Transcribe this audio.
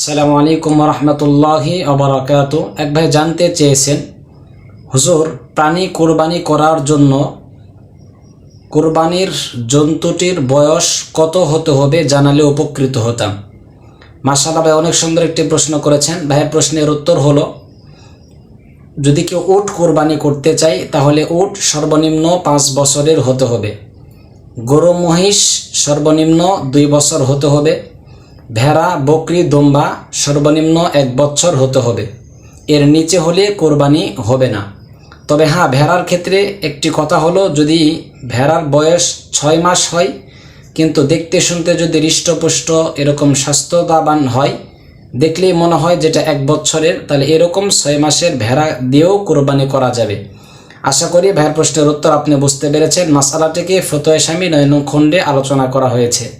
আসসালামু আলাইকুম রহমতুল্লাহি আবরাকাত এক ভাই জানতে চেয়েছেন, হুজুর, প্রাণী কোরবানি করার জন্য কোরবানির জন্তুটির বয়স কত হতে হবে জানালে উপকৃত হতাম। মাসাল্লাহ ভাই অনেক সুন্দর একটি প্রশ্ন করেছেন। ভাইয়ের প্রশ্নের উত্তর হলো, যদি কেউ উট কোরবানি করতে চায়, তাহলে উট সর্বনিম্ন পাঁচ বছরের হতে হবে। গরু মহিষ সর্বনিম্ন দুই বছর হতে হবে। ভেড়া, বকরি, দম্বা সর্বনিম্ন এক বছর হতে হবে। এর নিচে হলে কোরবানি হবে না। তবে হ্যাঁ ভেড়ার ক্ষেত্রে একটি কথা হলো, যদি ভেড়ার বয়স ছয় মাস হয়, কিন্তু দেখতে শুনতে যদি হৃষ্টপুষ্ট এরকম স্বাস্থ্যবান হয়, দেখলেই মনে হয় যেটা এক বছরের তাহলে এরকম ছয় মাসের ভেড়া দিয়েও কোরবানি করা যাবে। আশা করি ভাইয়ের প্রশ্নের উত্তর আপনি বুঝতে পেরেছেন। মাসালাটিকে ফতোয় স্বামী নয়ন খণ্ডে আলোচনা করা হয়েছে।